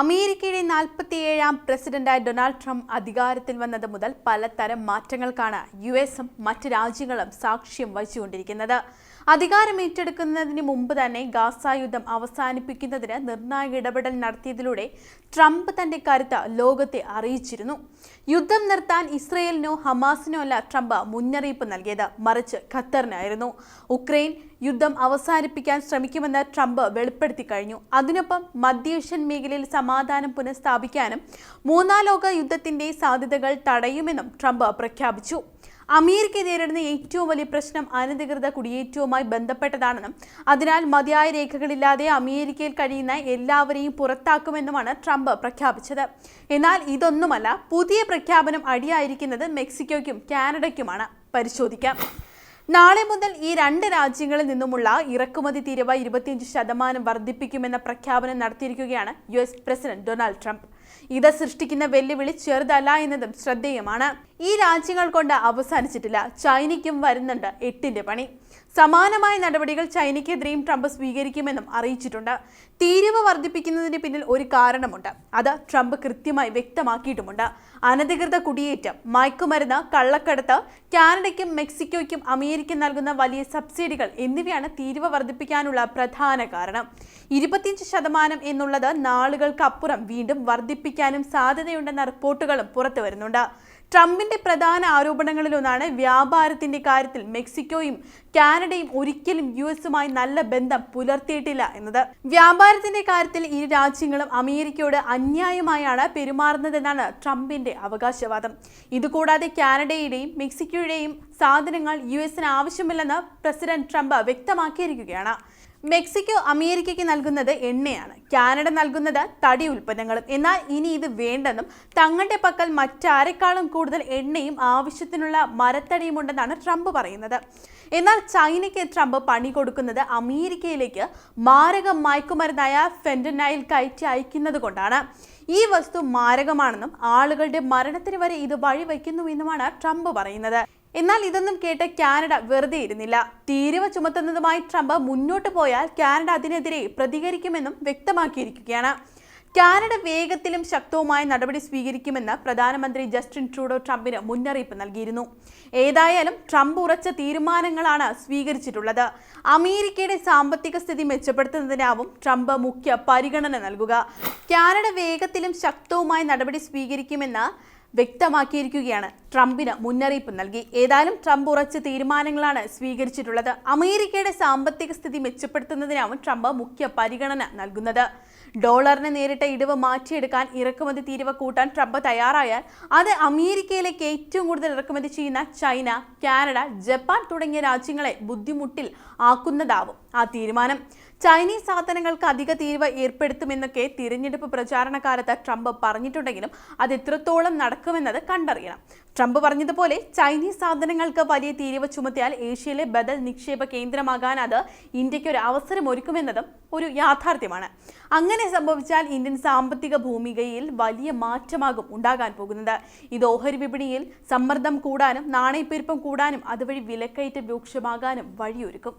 അമേരിക്കയുടെ നാൽപ്പത്തിയേഴാം പ്രസിഡന്റായ Donald Trump അധികാരത്തിൽ വന്നത് മുതൽ പലതരം മാറ്റങ്ങൾക്കാണ് യു എസും മറ്റ് രാജ്യങ്ങളും സാക്ഷ്യം വഹിച്ചുകൊണ്ടിരിക്കുന്നത്. അധികാരം ഏറ്റെടുക്കുന്നതിന് മുമ്പ് തന്നെ ഗാസ യുദ്ധം അവസാനിപ്പിക്കുന്നതിന് നിർണായക ഇടപെടൽ നടത്തിയതിലൂടെ ട്രംപ് തന്റെ കരുത്ത് ലോകത്തെ അറിയിച്ചിരുന്നു. യുദ്ധം നിർത്താൻ ഇസ്രയേലിനോ ഹമാസിനോ അല്ല ട്രംപ് മുന്നറിയിപ്പ് നൽകിയത്. മറിച്ച് ഖത്തറിനായിരുന്നു. ഉക്രൈൻ യുദ്ധം അവസാനിപ്പിക്കാൻ ശ്രമിക്കുമെന്ന് ട്രംപ് വെളിപ്പെടുത്തി കഴിഞ്ഞു. അതിനൊപ്പം മധ്യേഷ്യൻ മേഖലയിൽ സമാധാനം പുനഃസ്ഥാപിക്കാനും മൂന്നാം ലോക യുദ്ധത്തിന്റെ സാധ്യതകൾ തടയുമെന്നും ട്രംപ് പ്രഖ്യാപിച്ചു. അമേരിക്ക നേരിടുന്ന ഏറ്റവും വലിയ പ്രശ്നം അനധികൃത കുടിയേറ്റവുമായി ബന്ധപ്പെട്ടതാണെന്നും അതിനാൽ മതിയായ രേഖകളില്ലാതെ അമേരിക്കയിൽ കഴിയുന്ന എല്ലാവരെയും പുറത്താക്കുമെന്നുമാണ് ട്രംപ് പ്രഖ്യാപിച്ചത്. എന്നാൽ ഇതൊന്നുമല്ല പുതിയ പ്രഖ്യാപനം അടിയായിരിക്കുന്നത് മെക്സിക്കോയ്ക്കും കാനഡയ്ക്കുമാണ്. പരിശോധിക്കാം. നാളെ മുതൽ ഈ രണ്ട് രാജ്യങ്ങളിൽ നിന്നുമുള്ള ഇറക്കുമതി തീരുവ ഇരുപത്തിയഞ്ച് ശതമാനം വർദ്ധിപ്പിക്കുമെന്ന പ്രഖ്യാപനം നടത്തിയിരിക്കുകയാണ് U S president Donald Trump. ഇത് സൃഷ്ടിക്കുന്ന വെല്ലുവിളി ചെറുതല്ല എന്നതും ശ്രദ്ധേയമാണ്. ഈ രാജ്യങ്ങൾ കൊണ്ട് അവസാനിച്ചിട്ടില്ല. ചൈനയ്ക്കും വരുന്നുണ്ട് എട്ടിന്റെ പണി. സമാനമായ നടപടികൾ ചൈനയ്ക്കെതിരെയും ട്രംപ് സ്വീകരിക്കുമെന്നും അറിയിച്ചിട്ടുണ്ട്. തീരുവ വർദ്ധിപ്പിക്കുന്നതിന് പിന്നിൽ ഒരു കാരണമുണ്ട്. അത് ട്രംപ് കൃത്യമായി വ്യക്തമാക്കിയിട്ടുമുണ്ട്. അനധികൃത കുടിയേറ്റം മയക്കുമരുന്ന് കള്ളക്കടത്ത് കാനഡയ്ക്കും മെക്സിക്കോയ്ക്കും അമേരിക്ക നൽകുന്ന വലിയ സബ്സിഡികൾ എന്നിവയാണ് തീരുവ വർദ്ധിപ്പിക്കാനുള്ള പ്രധാന കാരണം. ഇരുപത്തിയഞ്ച് ശതമാനം എന്നുള്ളത് നാളുകൾക്കപ്പുറം വീണ്ടും വർദ്ധിപ്പിക്കാനും സാധ്യതയുണ്ടെന്ന റിപ്പോർട്ടുകളും പുറത്തു വരുന്നുണ്ട് ട്രംപിന്റെ പ്രധാന ആരോപണങ്ങളിലൊന്നാണ് വ്യാപാരത്തിന്റെ കാര്യത്തിൽ മെക്സിക്കോയും കാനഡയും ഒരിക്കലും യു എസുമായി നല്ല ബന്ധം പുലർത്തിയിട്ടില്ല എന്നത്. വ്യാപാരത്തിന്റെ കാര്യത്തിൽ ഇരു രാജ്യങ്ങളും അമേരിക്കയോട് അന്യായമായാണ് പെരുമാറുന്നതെന്നാണ് ട്രംപിന്റെ അവകാശവാദം. ഇതുകൂടാതെ കാനഡയുടെയും മെക്സിക്കോയുടെയും സാധനങ്ങൾ യു എസിന് ആവശ്യമില്ലെന്ന് പ്രസിഡന്റ് ട്രംപ് വ്യക്തമാക്കിയിരിക്കുകയാണ്. മെക്സിക്കോ അമേരിക്കയ്ക്ക് നൽകുന്നത് എണ്ണയാണ്. കാനഡ നൽകുന്നത് തടി ഉൽപ്പന്നങ്ങളും. എന്നാൽ ഇനി ഇത് വേണ്ടെന്നും തങ്ങളുടെ പക്കൽ മറ്റാരെക്കാളും കൂടുതൽ എണ്ണയും ആവശ്യത്തിനുള്ള മരത്തടിയും ഉണ്ടെന്നാണ് ട്രംപ് പറയുന്നത്. എന്നാൽ ചൈനയ്ക്ക് ട്രംപ് പണി കൊടുക്കുന്നത് അമേരിക്കയിലേക്ക് മാരക മയക്കുമരുന്നായ ഫെൻഡനൈൽ കയറ്റി അയക്കുന്നത് കൊണ്ടാണ്. ഈ വസ്തു മാരകമാണെന്നും ആളുകളുടെ മരണത്തിന് വരെ ഇത് വഴിവെക്കുന്നുവെന്നുമാണ് ട്രംപ് പറയുന്നത്. എന്നാൽ ഇതൊന്നും കേട്ട് കാനഡ വെറുതെ ഇരുന്നില്ല. തീരുവ ചുമത്തുന്നതുമായി ട്രംപ് മുന്നോട്ട് പോയാൽ കാനഡ അതിനെതിരെ പ്രതികരിക്കുമെന്നും വ്യക്തമാക്കിയിരിക്കുകയാണ്. കാനഡ വേഗത്തിലും ശക്തവുമായ നടപടി സ്വീകരിക്കുമെന്ന് പ്രധാനമന്ത്രി ജസ്റ്റിൻ ട്രൂഡോ ട്രംപിന് മുന്നറിയിപ്പ് നൽകിയിരുന്നു. ഏതായാലും ട്രംപ് ഉറച്ച തീരുമാനങ്ങളാണ് സ്വീകരിച്ചിട്ടുള്ളത്. അമേരിക്കയുടെ സാമ്പത്തിക സ്ഥിതി മെച്ചപ്പെടുത്തുന്നതിനാവും ട്രംപ് മുഖ്യ പരിഗണന നൽകുക. കാനഡ വേഗത്തിലും ശക്തവുമായ നടപടി സ്വീകരിക്കുമെന്ന് വ്യക്തമാക്കിയിരിക്കുകയാണ് ട്രംപിന് മുന്നറിയിപ്പ് നൽകി. ഏതായാലും ട്രംപ് ഉറച്ച തീരുമാനങ്ങളാണ് സ്വീകരിച്ചിട്ടുള്ളത്. അമേരിക്കയുടെ സാമ്പത്തിക സ്ഥിതി മെച്ചപ്പെടുത്തുന്നതിനാവും ട്രംപ് മുഖ്യ പരിഗണന നൽകുന്നത്. ഡോളറിന് നേരിട്ട ഇടിവ് മാറ്റിയെടുക്കാൻ ഇറക്കുമതി തീരുവ കൂട്ടാൻ ട്രംപ് തയ്യാറായാൽ അത് അമേരിക്കയിലേക്ക് ഏറ്റവും കൂടുതൽ ഇറക്കുമതി ചെയ്യുന്ന ചൈന കാനഡ ജപ്പാൻ തുടങ്ങിയ രാജ്യങ്ങളെ ബുദ്ധിമുട്ടിൽ ആക്കുന്നതാവും ആ തീരുമാനം. ചൈനീസ് സാധനങ്ങൾക്ക് അധിക തീരുവ ഏർപ്പെടുത്തുമെന്നൊക്കെ തിരഞ്ഞെടുപ്പ് പ്രചാരണ കാലത്ത് ട്രംപ് പറഞ്ഞിട്ടുണ്ടെങ്കിലും അത് എത്രത്തോളം നടക്കുമെന്നത് കണ്ടറിയണം. ട്രംപ് പറഞ്ഞതുപോലെ ചൈനീസ് സാധനങ്ങൾക്ക് വലിയ തീരുവ ചുമത്തിയാൽ ഏഷ്യയിലെ ബദൽ നിക്ഷേപ കേന്ദ്രമാകാൻ അത് ഇന്ത്യയ്ക്ക് ഒരു അവസരം ഒരുക്കുമെന്നതും ഒരു യാഥാർത്ഥ്യമാണ്. അങ്ങനെ സംഭവിച്ചാൽ ഇന്ത്യൻ സാമ്പത്തിക ഭൂമികയിൽ വലിയ മാറ്റമാകും ഉണ്ടാകാൻ പോകുന്നത്. ഇത് ഓഹരി വിപണിയിൽ സമ്മർദ്ദം കൂടാനും നാണയപ്പെരുപ്പം കൂടാനും അതുവഴി വിലക്കയറ്റം രൂക്ഷമാകാനും വഴിയൊരുക്കും.